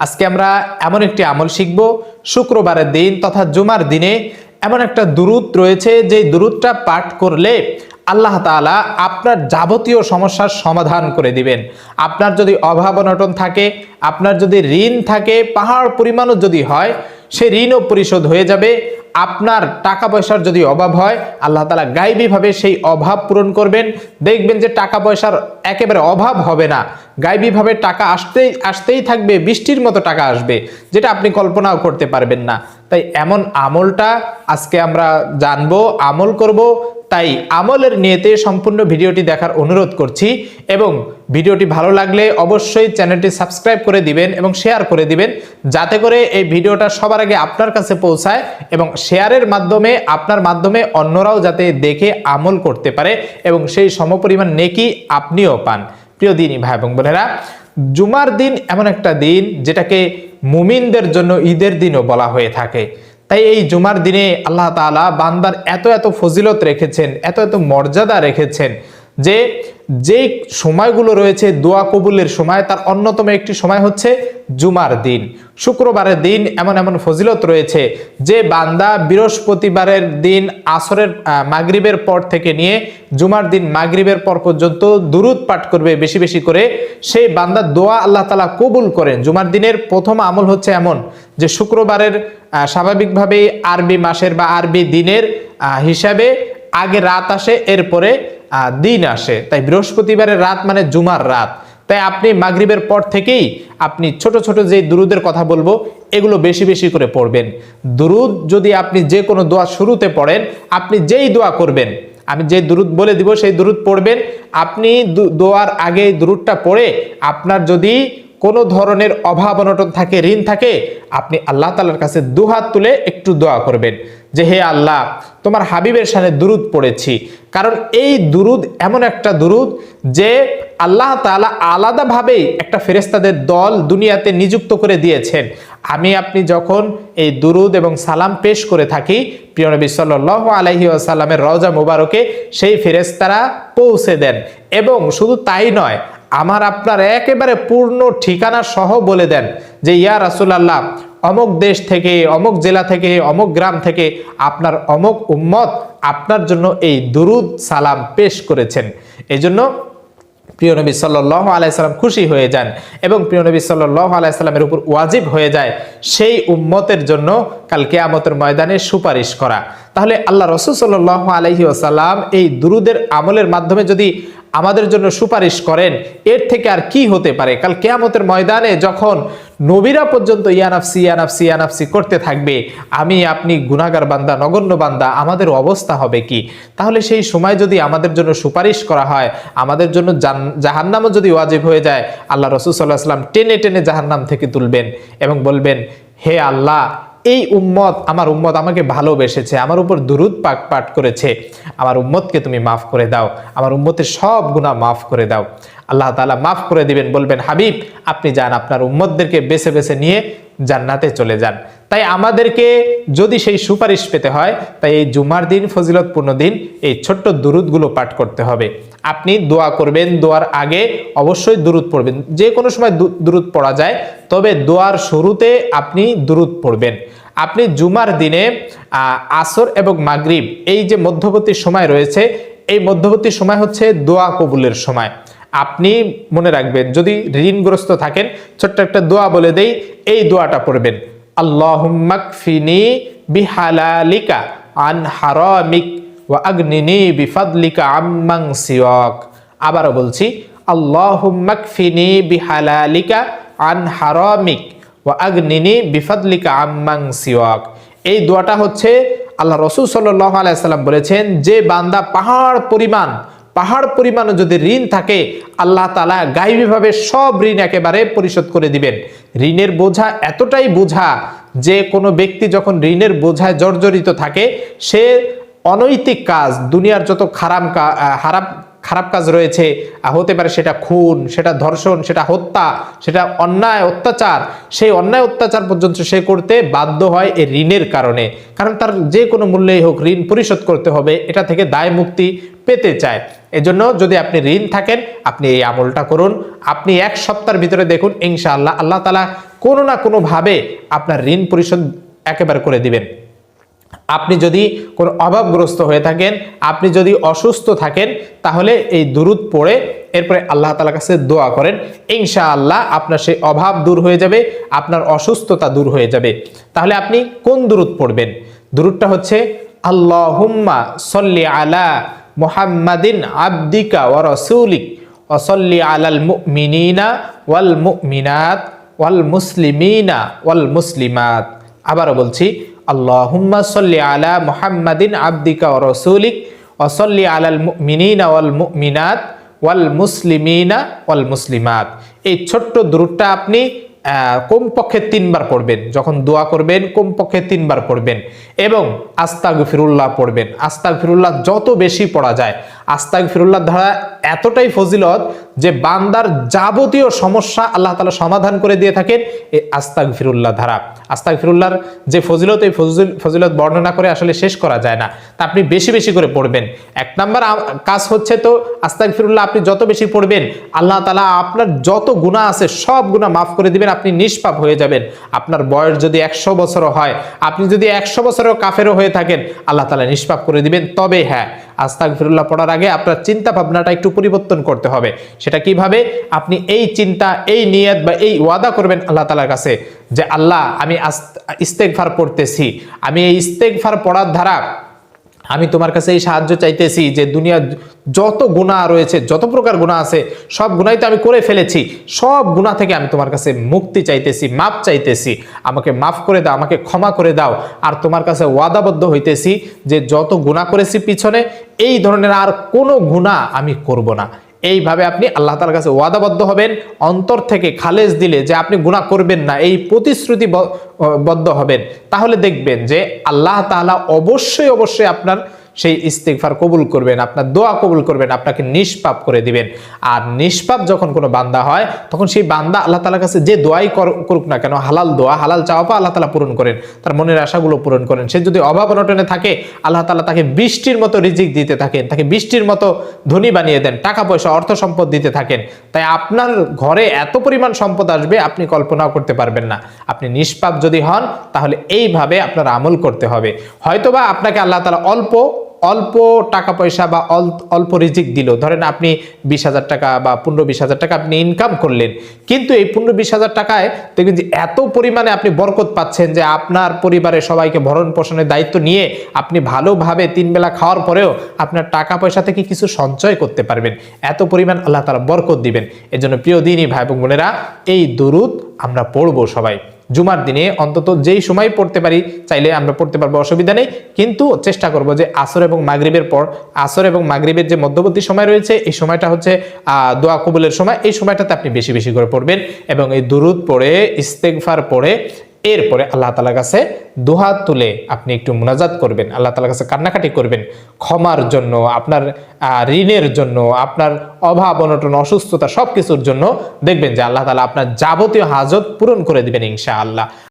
আজকে আমরা এমন একটি আমল শিখব। শুক্রবারের দিন তথা জুমার দিনে এমন একটা দুরুদ রয়েছে যে দুরুদটা পাঠ করলে আল্লাহ তাআলা আপনার যাবতীয় সমস্যার সমাধান করে দিবেন। আপনার যদি অভাব অনটন থাকে, আপনার যদি ঋণ থাকে, পাহাড় পরিমাণও যদি হয়, সে ঋণও পরিশোধ হয়ে যাবে। আপনার টাকা পয়সার যদি অভাব হয়, আল্লাহ তালা গাইবীভাবে সেই অভাব পূরণ করবেন। দেখবেন যে টাকা পয়সার একেবারে অভাব হবে না। গাইবীভাবে টাকা আসতেই আসতেই থাকবে, বৃষ্টির মতো টাকা আসবে, যেটা আপনি কল্পনাও করতে পারবেন না। তাই এমন আমলটা আজকে আমরা জানব, আমল করব। তাই আমলের নিয়েতে সম্পূর্ণ ভিডিওটি দেখার অনুরোধ করছি এবং ভিডিওটি ভালো লাগলে অবশ্যই চ্যানেলটি সাবস্ক্রাইব করে দিবেন এবং শেয়ার করে দিবেন, যাতে করে এই ভিডিওটা সবার আগে আপনার কাছে পৌঁছায় এবং শেয়ারের মাধ্যমে, আপনার মাধ্যমে অন্যরাও যাতে দেখে আমল করতে পারে এবং সেই সমপরিমাণ নেকি আপনিও পান। প্রিয় দিনই ভাই এবং বোনেরা, জুমার দিন এমন একটা দিন যেটাকে মুমিনদের জন্য ঈদের দিনও বলা হয়ে থাকে। তাই এই জুমার দিনে আল্লাহ তালা বান্দার এত এত ফজিলত রেখেছেন, এত এত মর্যাদা রেখেছেন যে যে সময়গুলো রয়েছে দোয়া কবুলের সময়, তার অন্যতম একটি সময় হচ্ছে জুমার দিন। শুক্রবারের দিন এমন এমন ফজিলত রয়েছে যে বান্দা বৃহস্পতিবারের দিন আসরের মাগরিবের পর থেকে নিয়ে জুমার দিন মাগরিবের পর পর্যন্ত দুরুদ পাঠ করবে বেশি বেশি করে। সেই বান্দা দোয়া আল্লাহ তালা কবুল করেন। জুমার দিনের প্রথম আমল হচ্ছে এমন যে শুক্রবারের স্বাভাবিকভাবেই আরবি মাসের বা আরবি দিনের হিসাবে আগে রাত আসে, এরপরে দিন আসে। তাই বৃহস্পতিবারের রাত মানে জুমার রাত। তাই আপনি মাগরিবের পর থেকেই আপনি ছোট ছোট যে দুরুদের কথা বলব, এগুলো বেশি বেশি করে পড়বেন। দুরুদ যদি আপনি যে কোনো দোয়া শুরুতে পড়েন, আপনি যেই দোয়া করবেন, আমি যে দুরুদ বলে দিব সেই দুরুদ পড়বেন। আপনি দোয়ার আগে দুরুদটা পড়ে, আপনার যদি কোনো ধরনের অভাব অনটন থাকে, ঋণ থাকে, আপনি আল্লাহ তালার কাছে দুহাত তুলে একটু দোয়া করবেন যে, হে আল্লাহ, তোমার হাবিবের সামনে দুরুদ পড়েছি। কারণ এই দুরুদ এমন একটা দুরুদ যে আল্লাহ তালা আলাদাভাবেই একটা ফেরেস্তাদের দল দুনিয়াতে নিযুক্ত করে দিয়েছেন। আমি, আপনি যখন এই দুরুদ এবং সালাম পেশ করে থাকি, প্রিয় নবী সাল্লাল্লাহু আলাইহি ওয়াসাল্লামের রওজা মুবারকে, সেই ফেরেস্তারা পৌঁছে দেন। এবং শুধু তাই নয় আমার আপনার একেবারে পূর্ণ ঠিকানা সহ বলে দেন যে, ইয়া রাসুলাল্লাহ, অমুক দেশ থেকে, অমুক জেলা থেকে, অমুক গ্রাম থেকে আপনার অমুক উম্মত আপনার জন্য এই দুরুদ সালাম পেশ করেছেন। এই জন্য প্রিয় নবী সাল্লাহ আলাইসাল্লাম খুশি হয়ে যান এবং প্রিয় নবী সাল্লাহ আলাইসাল্লামের উপর ওয়াজিব হয়ে যায় সেই উম্মতের জন্য কাল কেয়ামতের ময়দানে সুপারিশ করা। তাহলে আল্লাহ রসুল সাল্লাহ আলহি আসাল্লাম এই দুরুদের আমলের মাধ্যমে যদি আমাদের জন্য সুপারিশ করেন, এর থেকে আর কি হতে পারে? কাল কেয়ামতের ময়দানে যখন নবীরা পর্যন্ত ইয়ানাফসি ইয়ানাফসি ইয়ানাফসি করতে থাকবে। আমি, আপনি গুনাগার বান্দা, নগণ্য বান্দা, আমাদের অবস্থা হবে কি? তাহলে সেই সময় যদি আমাদের জন্য সুপারিশ করা হয়, আমাদের জন্য জাহান্নামও যদি ওয়াজিব হয়ে যায়, আল্লাহ রসুল সাল্লাহ টেনে টেনে জাহান্নাম থেকে তুলবেন এবং বলবেন, হে আল্লাহ, এই উম্মত আমার উম্মত আমাকে ভালোবেসেছে, আমার উপর দুরুদ পাক পাঠ করেছে। আমার উম্মতকে তুমি মাফ করে দাও, আমার উম্মতের সব গুণা মাফ করে দাও। আল্লাহ তালা মাফ করে দিবেন, বলবেন, হাবিব, আপনি যান, আপনার উম্মতদেরকে বেছে বেছে নিয়ে জান্নাতে চলে যান। তাই আমাদেরকে যদি সেই সুপারিশ পেতে হয়, তাই এই জুমার দিন, ফজিলতপূর্ণ দিন, এই ছোট্ট দুরুদগুলো পাঠ করতে হবে। আপনি দোয়া করবেন, দোয়ার আগে অবশ্যই দুরুদ পড়বেন। যে কোনো সময় দুরুদ পড়া যায়, তবে দোয়ার শুরুতে আপনি দুরুদ পড়বেন। আপনি জুমার দিনে আসর এবং মাগরিব, এই যে মধ্যবর্তী সময় রয়েছে, এই মধ্যবর্তী সময় হচ্ছে দোয়া কবুলের সময়। আপনি মনে রাখবেন, যদি ঋণগ্রস্ত থাকেন, ছোট্ট একটা দোয়া বলে দেই, এই দোয়াটা পড়বেন বিহালালিকা আবারও বলছি বিহালালিকা এই দোয়াটা হচ্ছে, আল্লাহ রসুল সাল্লাহ আলাইসাল্লাম বলেছেন, যে বান্দা পাহাড় পরিমাণ পাহাড় পরিমাণও যদি ঋণ থাকে আল্লাহ তালা গাইবীভাবে সব ঋণ একেবারে পরিশোধ করে দিবেন। ঋণের বোঝা এতটাই বোঝা যে কোনো ব্যক্তি যখন ঋণের বোঝায় জর্জরিত থাকে সে অনৈতিক কাজ দুনিয়ার যত খারাপ আহ, খারাপ কাজ রয়েছে হতে পারে সেটা খুন, সেটা ধর্ষণ, সেটা হত্যা, সেটা অন্যায়, অত্যাচার, সেই অন্যায়, অত্যাচার পর্যন্ত সে করতে বাধ্য হয় এই ঋণের কারণে। কারণ তার যে কোনো মূল্যেই হোক ঋণ পরিশোধ করতে হবে, এটা থেকে দায় মুক্তি পেতে চায়। এজন্য যদি আপনি ঋণ থাকেন, আপনি এই আমলটা করুন। আপনি এক সপ্তাহের ভিতরে দেখুন, ইনশাআল্লাহ, আল্লাহ তালা কোনো না কোনোভাবে আপনার ঋণ পরিশোধ একেবারে করে দিবেন। আপনি যদি কোনো অভাবগ্রস্ত হয়ে থাকেন, আপনি যদি অসুস্থ থাকেন, তাহলে এই দুরুদ পড়ে এরপরে আল্লাহ তালার কাছে দোয়া করেন ইনশা আল্লাহ আপনার সেই অভাব দূর হয়ে যাবে, আপনার অসুস্থতা দূর হয়ে যাবে। তাহলে আপনি কোন দুরুদ পড়বেন? দুরুদটা হচ্ছে আল্লাহ আল্লাহুম্মা সল্লি আলা মুহাম্মাদিন আবদিকা ওয়া রাসূলিক ওসল্লি আলাল মুমিনিনা ওয়াল মুমিনাত ওয়াল মুসলিমিনা ওয়াল মুসলিমাত। আবারও বলছি আল্লাহুম্মা সল্লি আলা মুহাম্মাদিন আবদিকা ওয়া রাসূলিক ওসল্লি আলাল মুমিনিনা ওয়াল মুমিনাত ওয়াল মুসলিমিনা ওয়াল মুসলিমাত। এই ছোট্ট দ্রুটটা আপনি কমপক্ষে তিনবার পড়বেন। যখন দোয়া করবেন, কমপক্ষে তিনবার পড়বেন। এবং আস্তাগ ফিরুল্লাহ পড়বেন। আস্তাগ ফিরুল্লাহ যত বেশি পড়া যায় আস্তাগ ফিরুল্লাহ ধারা এতটাই ফজিলত যে বান্দার যাবতীয় সমস্যা আল্লাহ তালা সমাধান করে দিয়ে থাকেন এই আস্তাগ ফিরুল্লাহ ধারা। আস্তাগ ফিরুল্লাহর যে ফজিলত, এই ফজিল- ফজিলত বর্ণনা করে আসলে শেষ করা যায় না। তা আপনি বেশি বেশি করে পড়বেন। এক নাম্বার কাজ হচ্ছে তো আস্তাগ ফিরুল্লাহ আপনি যত বেশি পড়বেন, আল্লাহ তালা আপনার যত গুণা আছে সব গুণা মাফ করে দিবেন, আপনি নিষ্পাপ হয়ে যাবেন। আপনার বয়স যদি একশো বছরও হয়, আপনি যদি একশো বছরেও কাফেরও হয়ে থাকেন, আল্লাহ তালা নিষ্পাপ করে দিবেন। তবে হ্যাঁ আস্তাক ফিরুল্লাহ পড়ার আগে আপনার চিন্তা ভাবনাটা একটু পরিবর্তন করতে হবে। সেটা কীভাবে? আপনি এই চিন্তা, এই নিয়ত বা এই ওয়াদা করবেন আল্লাহ তালার কাছে যে, আল্লাহ, আমি ইস্তেকভার পড়তেছি। আমি এই ইস্তেকভার পড়ার ধারা আমি তোমার কাছে এই সাহায্য চাইতেছি যে দুনিয়া যত গুণা রয়েছে, যত প্রকার গুণা আছে, সব গুণাই তো আমি করে ফেলেছি। সব গুণা থেকে আমি তোমার কাছে মুক্তি চাইতেছি, মাপ চাইতেছি। আমাকে মাফ করে দাও, আমাকে ক্ষমা করে দাও। আর তোমার কাছে ওয়াদাবদ্ধ হইতেছি যে যত গুণা করেছি পিছনে, এই ধরনের আর কোনো গুণা আমি করব না। এইভাবে আপনি আল্লাহ তালার কাছে ওয়াদাবদ্ধ হবেন, অন্তর থেকে খালেজ দিলে যে আপনি গুণা করবেন না, এই প্রতিশ্রুতি বদ্ধ হবেন। তাহলে দেখবেন যে আল্লাহ তালা অবশ্যই অবশ্যই আপনার সেই ইস্তেগফার কবুল করবেন, আপনার দোয়া কবুল করবেন, আপনাকে নিষ্পাপ করে দিবেন। আর নিষ্পাপ যখন কোনো বান্দা হয়, তখন সেই বান্দা আল্লাহ তালার কাছে যে দোয়াই কর- করুক না কেন, হালাল দোয়া, হালাল চাওয়া পা আল্লাহ তালা পূরণ করেন। তার মনের আশাগুলো পূরণ করেন। সে যদি অভাব অনটনে থাকে, আল্লাহ তালা তাকে বৃষ্টির মতো রিজিক দিতে থাকেন, তাকে বৃষ্টির মতো ধনী বানিয়ে দেন, টাকা পয়সা, অর্থ সম্পদ দিতে থাকেন। তাই আপনার ঘরে এত পরিমাণ সম্পদ আসবে, আপনি কল্পনাও করতে পারবেন না। আপনি নিষ্পাপ যদি হন, তাহলে এইভাবে আপনার আমল করতে হবে। হয়তোবা আপনাকে আল্লাহ তালা অল্প অল্প টাকা পয়সা বা অল- অল্প রিজিক দিল। ধরেন আপনি বিশ হাজার টাকা বা পনেরো বিশ হাজার টাকা আপনি ইনকাম করলেন। কিন্তু এই পনেরো বিশ হাজার টাকায় দেখবেন যে এত পরিমাণে আপনি বরকত পাচ্ছেন যে আপনার পরিবারের সবাইকে ভরণ পোষণের দায়িত্ব নিয়ে আপনি ভালোভাবে তিন বেলা খাওয়ার পরেও আপনার টাকা পয়সা থেকে কিছু সঞ্চয় করতে পারবেন। এত পরিমাণ আল্লাহ তালা বরকত দিবেন। এজন্য প্রিয় দিনই ভাই এবং বোনেরা, এই দুরুদ আমরা পড়ব সবাই। জুমার দিনে অন্তত যেই সময় পড়তে পারি, চাইলে আমরা পড়তে পারব, অসুবিধা নেই। কিন্তু চেষ্টা করব যে আসর এবং মাগরিবের পর, আসর এবং মাগরিবের যে মধ্যবর্তী সময় রয়েছে, এই সময়টা হচ্ছে দোয়া কবুলের সময়। এই সময়টাতে আপনি বেশি বেশি করে পড়বেন এবং এই দুরুদ পড়ে ইস্তেকফার পড়ে এরপরে আল্লাহ তালার কাছে দুহাত তুলে আপনি একটু মোনাজাত করবেন। আল্লাহ তালার কাছে কান্নাকাটি করবেন। ক্ষমার জন্য, আপনার ঋণের জন্য, আপনার অভাব, অনটন, অসুস্থতা সব কিছুর জন্য দেখবেন যে আল্লাহ তালা আপনার যাবতীয় হাজত পূরণ করে দিবেন ইনশা আল্লাহ